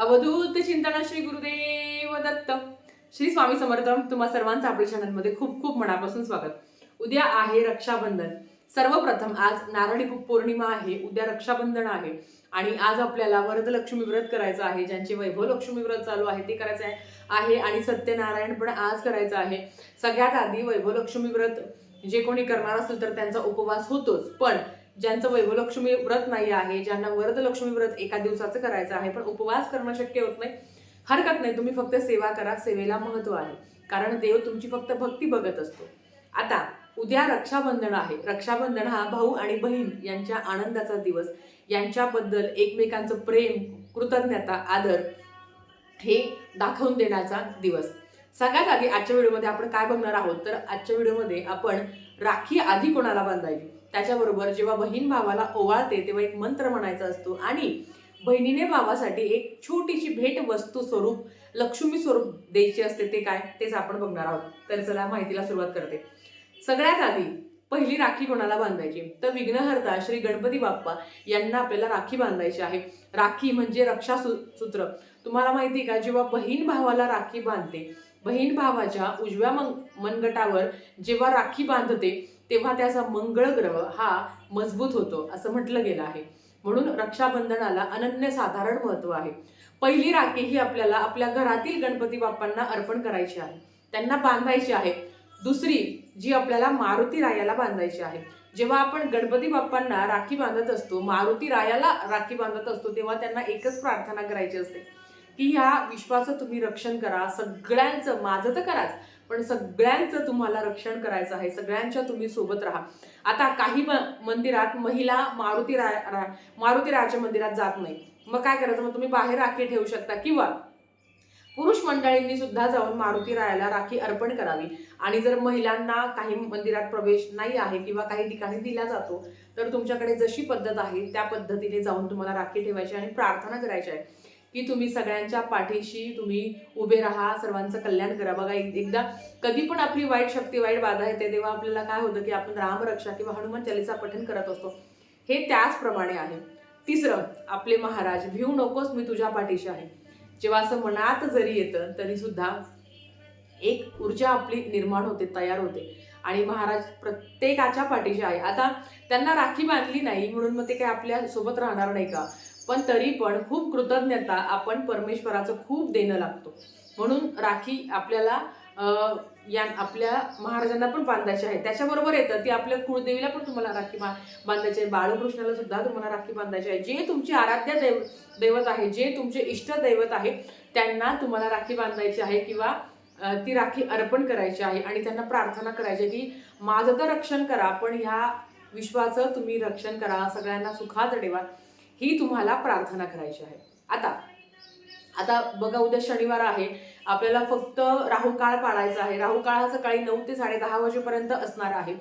अवधूत चिंतन श्री गुरुदेव दत्त. श्री स्वामी समर्थ तुम्हा सर्वांचं आपल्या चॅनलमध्ये खूप खूप मनापासून स्वागत. उद्या आहे रक्षाबंधन. सर्वप्रथम आज नारळी पौर्णिमा आहे. उद्या रक्षाबंधन आहे. आणि आज आपल्याला वरदलक्ष्मी व्रत करायचं आहे. ज्यांचे वैभव लक्ष्मी व्रत चालू आहे ते करायचं आहे आहे आणि सत्यनारायण पण आज करायचं आहे. सगळ्यात आधी वैभव लक्ष्मी व्रत जे कोणी करणार असेल तर त्यांचा उपवास होतोच. पण ज्यांचं वैभवलक्ष्मी व्रत नाही आहे ज्यांना वरदलक्ष्मी व्रत एका दिवसाचं करायचं आहे पण उपवास करणं शक्य होत नाही हरकत नाही. तुम्ही फक्त सेवा करा सेवेला महत्त्व आहे. कारण देव तुमची फक्त भक्ती बघत असतो. आता उद्या रक्षाबंधन आहे. रक्षाबंधन हा भाऊ आणि बहीण यांच्या आनंदाचा दिवस. यांच्याबद्दल एकमेकांचं प्रेम कृतज्ञता आदर हे दाखवून देण्याचा दिवस. सगळ्यात आधी आजच्या व्हिडिओमध्ये आपण काय बघणार आहोत? तर आजच्या व्हिडिओमध्ये आपण राखी आधी कोणाला बांधायची? त्याच्याबरोबर जेव्हा बहीण भावाला ओवाळते तेव्हा एक मंत्र म्हणायचा असतो. आणि बहिणीने भावासाठी एक छोटीशी भेट वस्तू स्वरूप लक्ष्मी स्वरूप द्यायची असते ते काय? तेच आपण बघणार आहोत. तर चला माहितीला सुरुवात करते. सगळ्यात आधी पहिली राखी कोणाला बांधायची? तर विघ्नहर्ता श्री गणपती बाप्पा यांना आपल्याला राखी बांधायची आहे. राखी म्हणजे रक्षा सूत्र तुम्हाला माहिती का जेव्हा बहीण भावाला राखी बांधते बहीण भावाच्या उजव्या मन मनगटावर जेव्हा राखी बांधते तेव्हा त्याचा मंगळ ग्रह हा मजबूत होतो असं म्हटलं गेलं आहे. म्हणून रक्षाबंधनाला अनन्यसाधारण महत्त्व आहे. पहिली राखी ही आपल्याला आपल्या घरातील गणपती बाप्पांना अर्पण करायची आहे. त्यांना बांधायची आहे. दुसरी जी आपल्याला मारुती रायाला बांधायची आहे. जेव्हा आपण गणपती बाप्पांना राखी बांधत असतो मारुती रायाला राखी बांधत असतो तेव्हा त्यांना एकच प्रार्थना करायची असते की ह्या विश्वाचं तुम्ही रक्षण करा सगळ्यांचं माझं तर कराच. पण सगळ्यांचं तुम्हाला रक्षण करायचं आहे. सगळ्यांच्या तुम्ही सोबत राहा. आता काही मंदिरात महिला मारुती राय रा- मारुती रायाच्या मंदिरात जात नाही. मग काय करायचं? मग तुम्ही बाहेर राखी ठेवू शकता किंवा पुरुष मंडळींनी सुद्धा जाऊन मारुती रायाला राखी अर्पण करावी. आणि जर महिलांना काही मंदिरात प्रवेश नाही आहे किंवा काही ठिकाणी दिला जातो तर तुमच्याकडे जशी पद्धत आहे त्या पद्धतीने जाऊन तुम्हाला राखी ठेवायची आणि प्रार्थना करायची आहे. की तुम्ही सगळ्यांच्या पाठीशी तुम्ही उभे राहा सर्वांचं कल्याण करा. बघा एकदा कधी पण आपली वाईट शक्ती वाईट बाधा येते तेव्हा आपल्याला काय होतं की आपण रामरक्षा किंवा हनुमान चालीसा पठण करत असतो. हे त्याचप्रमाणे आहे. तिसरं आपले महाराज भिवू नकोस मी तुझ्या पाठीशी आहे. जेव्हा असं मनात जरी येतं तरी सुद्धा एक ऊर्जा आपली निर्माण होते तयार होते. आणि महाराज प्रत्येकाच्या पाठीशी आहे. आता त्यांना राखी बांधली नाही म्हणून मग ते काय आपल्यासोबत राहणार नाही का? पण तरी पण खूप कृतज्ञता आपण परमेश्वराचं खूप देणं लागतो. म्हणून राखी आपल्याला या आपल्या महाराजांना पण बांधायची आहे. त्याच्याबरोबर येतं ती आपल्या कुळदेवीला पण तुम्हाला राखी बा बांधायची आहे. बाळकृष्णाला सुद्धा तुम्हाला राखी बांधायची आहे. जे तुमची आराध्य दैव दैवत आहे जे तुमचे इष्ट दैवत आहे त्यांना तुम्हाला राखी बांधायची आहे किंवा ती राखी अर्पण करायची आहे आणि त्यांना प्रार्थना करायची आहे की माझं तर रक्षण करा पण ह्या विश्वाचं तुम्ही रक्षण करा. सगळ्यांना सुखात ठेवा. ही तुम्हाला प्रार्थना करायची आहे. आता आता बघा उद्या शनिवार आहे. आपल्याला फक्त राहू काळ पाळायचा आहे. राहू काळ हा सकाळी नऊ ते साडे दहा वाजेपर्यंत असणार आहे.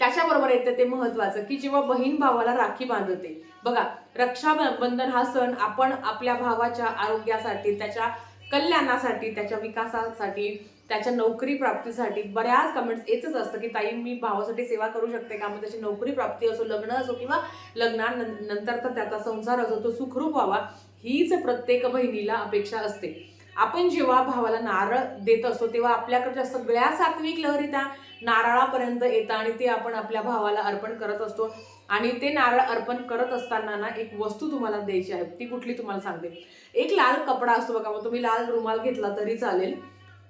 त्याच्याबरोबर येतं ते महत्वाचं की जेव्हा बहीण भावाला राखी बांधते. बघा रक्षाबंधन हा सण आपण आपल्या भावाच्या आरोग्यासाठी त्याच्या कल्याणासाठी त्याच्या विकासासाठी त्याच्या नोकरी प्राप्तीसाठी बऱ्याच कमेंट्स येतच असतं की ताई मी भावासाठी सेवा करू शकते का? मग त्याची नोकरी प्राप्ती असो लग्न असो किंवा लग्नानंतर तर त्याचा संसार असो तो सुखरूप व्हावा हीच प्रत्येक बहिणीला अपेक्षा असते. आपण जेव्हा भावाला नारळ देत असतो तेव्हा आपल्याकडच्या सगळ्या सात्विक लहरी त्या नारळापर्यंत येतात आणि ते आपण आपल्या भावाला अर्पण करत असतो. आणि ते नारळ अर्पण करत असताना ना एक वस्तू तुम्हाला द्यायची आहे ती कुठली तुम्हाला सांगते. एक लाल कपडा असतो बघा मग तुम्ही लाल रुमाल घेतला तरी चालेल.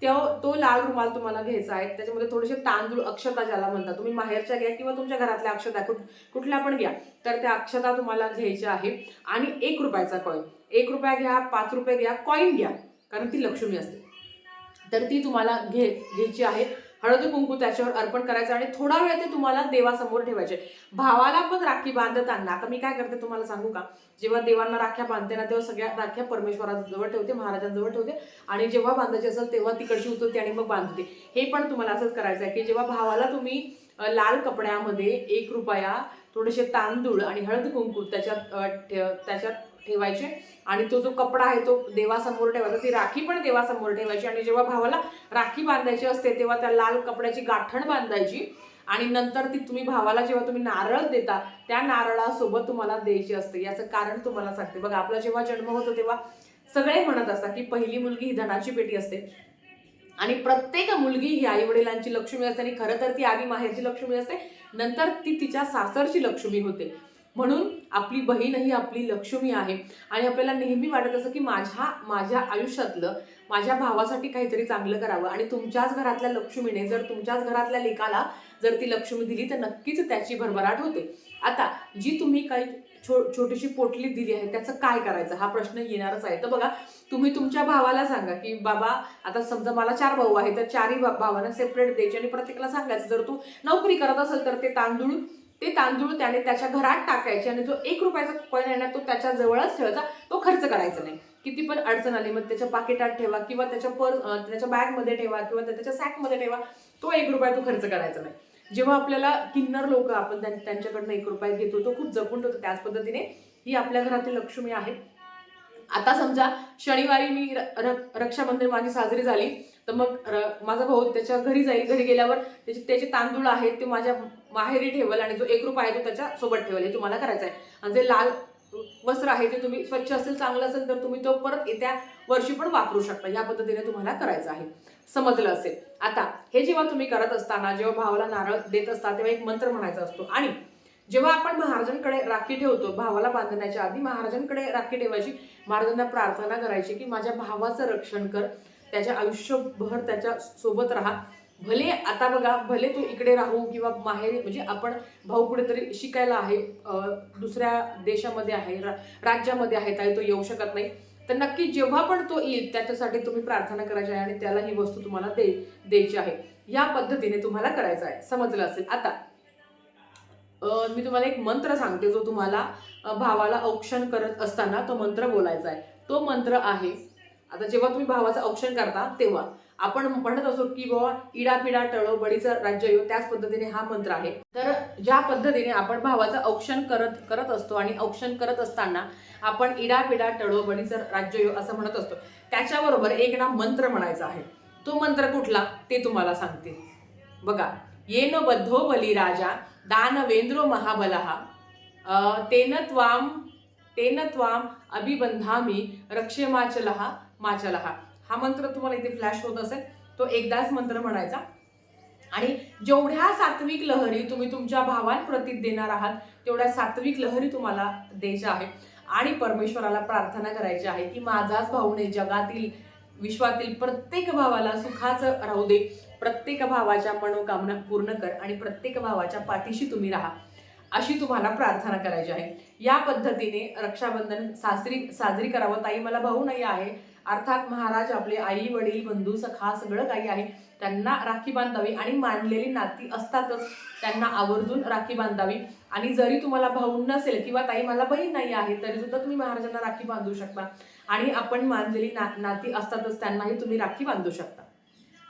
तो तो लाल रुमाल तुम्हाला घ्यायचा आहे. त्याच्यामध्ये थोडेसे तांदूळ अक्षता ज्याला म्हणतात तुम्ही माहेरच्या घ्या किंवा तुमच्या घरातल्या अक्षता कुठ कुठल्या पण घ्या. तर त्या अक्षता तुम्हाला घ्यायच्या आहे आणि एक रुपयाचा कॉईन एक रुपया घ्या पाच रुपये घ्या कॉईन घ्या. कारण ती लक्ष्मी असते. तर ती तुम्हाला घे घ्यायची आहे. हळद कुंकू त्याच्यावर अर्पण करायचं आणि थोडा वेळ ते तुम्हाला देवासमोर ठेवायचे. भावाला पण राखी बांधताना आता मी काय करते तुम्हाला सांगू का? जेव्हा देवांना राख्या बांधते ना तेव्हा सगळ्या राख्या परमेश्वराजवळ ठेवते महाराजांजवळ ठेवते आणि जेव्हा बांधायची असेल तेव्हा तिकडची उचलते आणि मग बांधते. हे पण तुम्हाला असंच करायचं आहे की जेव्हा भावाला तुम्ही लाल कपड्यामध्ये एक रुपया थोडेसे तांदूळ आणि हळद कुंकू त्याच्यात त्याच्यात ठेवायचे. आणि तो जो कपडा आहे तो देवासमोर ठेवायचा. ती राखी पण देवासमोर ठेवायची. आणि जेव्हा भावाला राखी बांधायची असते तेव्हा त्या लाल कपड्याची गाठण बांधायची. आणि नंतर ती तुम्ही भावाला जेव्हा तुम्ही नारळ देता त्या नारळासोबत तुम्हाला द्यायची असते. याचं कारण तुम्हाला सांगते. बघा आपला जेव्हा जन्म होतो तेव्हा सगळे म्हणत असतात की पहिली मुलगी ही धनाची पेटी असते. आणि प्रत्येक मुलगी ही आई वडिलांची लक्ष्मी असते. आणि खरं तर ती आधी माहेरची लक्ष्मी असते. नंतर ती तिच्या सासरची लक्ष्मी होते. म्हणून आपली बहीण ही आपली लक्ष्मी आहे. आणि आपल्याला नेहमी वाटत असं की माझ्या माझ्या आयुष्यातलं माझ्या भावासाठी काहीतरी चांगलं करावं. आणि तुमच्याच घरातल्या लक्ष्मीने जर तुमच्याच घरातल्या लेकाला जर ती लक्ष्मी दिली तर नक्कीच त्याची भरभराट होते. आता जी तुम्ही काही छो छोटीशी पोटली दिली आहे त्याचं काय करायचं? हा प्रश्न येणारच आहे. तर बघा तुम्ही तुमच्या भावाला सांगा की बाबा आता समजा मला चार भाऊ आहे तर चारही भा- भावांना सेपरेट द्यायचे आणि प्रत्येकाला सांगायचं. जर तू नोकरी करत असेल तर ते तांदूळ ते तांदूळ त्याने त्याच्या घरात टाकायचे आणि जो एक रुपयाचा कॉईन आहे ना तो त्याच्या जवळच ठेवायचा. तो खर्च करायचा नाही. किती पण अडचण आली मग त्याच्या पाकिटात ठेवा किंवा त्याच्या पर त्याच्या बॅगमध्ये ठेवा किंवा त्याच्या सॅकमध्ये ठेवा तो एक रुपया तो खर्च करायचा नाही. जेव्हा आपल्याला किन्नर लोक आपण त्यां- त्यांच्याकडनं एक रुपया घेतो तो खूप जपून ठेवतो. त्याच पद्धतीने ही आपल्या घरातील लक्ष्मी आहे. आता समजा शनिवारी मी र- र- रक्षाबंधन माझी साजरी झाली. तर मग माझा भाऊ त्याच्या घरी जाईल. घरी गेल्यावर त्याचे त्याचे तांदूळ आहेत ते माझ्या माहेरी ठेवल आणि जो एक रुपया आहे तो त्याच्या सोबत ठेवल. हे तुम्हाला करायचं आहे. आणि जे लाल वस्त्र आहे ते तुम्ही स्वच्छ असेल चांगलं असेल तर तुम्ही तो परत येत्या वर्षी पण वापरू शकता. या पद्धतीने तुम्हाला करायचं आहे. समजलं असेल. आता हे जेव्हा तुम्ही करत असताना जेव्हा भावाला नारळ देत असता तेव्हा एक मंत्र म्हणायचा असतो. आणि जेव्हा आपण महाराजांकडे राखी ठेवतो भावाला बांधण्याच्या आधी महाराजांकडे राखी ठेवायची महाराजांना प्रार्थना करायची की माझ्या भावाचं रक्षण कर त्याच्या आयुष्यभर त्याच्या सोबत राहा. भले आता बघा भले तू इकडे राहू किंवा माहेरी म्हणजे आपण भाऊ कुठेतरी शिकायला आहे दुसऱ्या देशामध्ये आहे रा- राज्यामध्ये आहे काही तो येऊ शकत नाही. तर नक्की जेव्हा पण तो येईल त्याच्यासाठी तुम्ही प्रार्थना करायची आहे आणि त्याला ही वस्तू तुम्हाला दे द्यायची आहे. या पद्धतीने तुम्हाला करायचं आहे. समजलं असेल. आता मी तुम्हाला एक मंत्र सांगते जो तुम्हाला भावाला औक्षण करत असताना तो मंत्र बोलायचा आहे. तो मंत्र आहे आता जेव्हा तुम्ही भावाचं औक्षण करता तेव्हा. आपण म्हणत असो की बाबा इडा पिडा टळो बळीचं राज्य येऊ त्याच पद्धतीने हा मंत्र आहे. तर ज्या पद्धतीने आपण भावाचं औक्षण करत करत असतो आणि औक्षण करत असताना आपण इडा पिडा टळो बळीचं राज्य येऊ असं म्हणत असतो त्याच्याबरोबर एक ना मंत्र म्हणायचा आहे. तो मंत्र कुठला? ते तुम्हाला सांगते. बघा येन बद्धो बली राजा दानवेंद्रो महाबलहा अं, तेन त्वाम तेन त्वाम अभिबंधामी रक्षेमाचलहा माझ्याला माचलहा हा मंत्र तुम्हाला इथे फ्लॅश होत असेल. तो एकदाच मंत्र म्हणायचा. आणि जेवढ्या सात्विक लहरी तुम्ही तुमच्या भावांप्रती देणार आहात तेवढ्या सात्विक लहरी तुम्हाला द्यायच्या आहे. आणि परमेश्वराला प्रार्थना करायची आहे की माझाच भाऊने जगातील विश्वातील प्रत्येक भावाला सुखाचं राहू दे. प्रत्येक भावाच्या मनोकामना पूर्ण कर आणि प्रत्येक भावाच्या पाठीशी तुम्ही राहा. अशी तुम्हाला प्रार्थना करायची आहे. या पद्धतीने रक्षाबंधन साजरी साजरी करावं. ताई मला भाऊ नाही आहे. अर्थात महाराज आपले आई वडील बंधू सखा सगळं काही आहे. त्यांना राखी बांधावी आणि मानलेली नाती असतातच त्यांना आवर्जून राखी बांधावी. आणि जरी तुम्हाला भाऊ नसेल किंवा ताई मला बहीण नाही आहे तरी सुद्धा तुम्ही महाराजांना राखी बांधू शकता. आणि आपण मानलेली ना नाती असतातच त्यांनाही तुम्ही राखी बांधू शकता.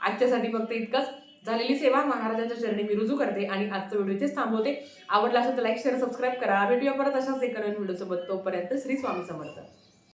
आजच्यासाठी फक्त इतकंच. झालेली सेवा महाराजांच्या चरणी मी रुजू करते आणि आजचा व्हिडिओ इथेच थांबवते. आवडला असेल तर लाईक शेअर सबस्क्राईब करा. भेटूया परत अशाच एका नवीन व्हिडिओ सोबत तोपर्यंत श्री स्वामी समर्थ.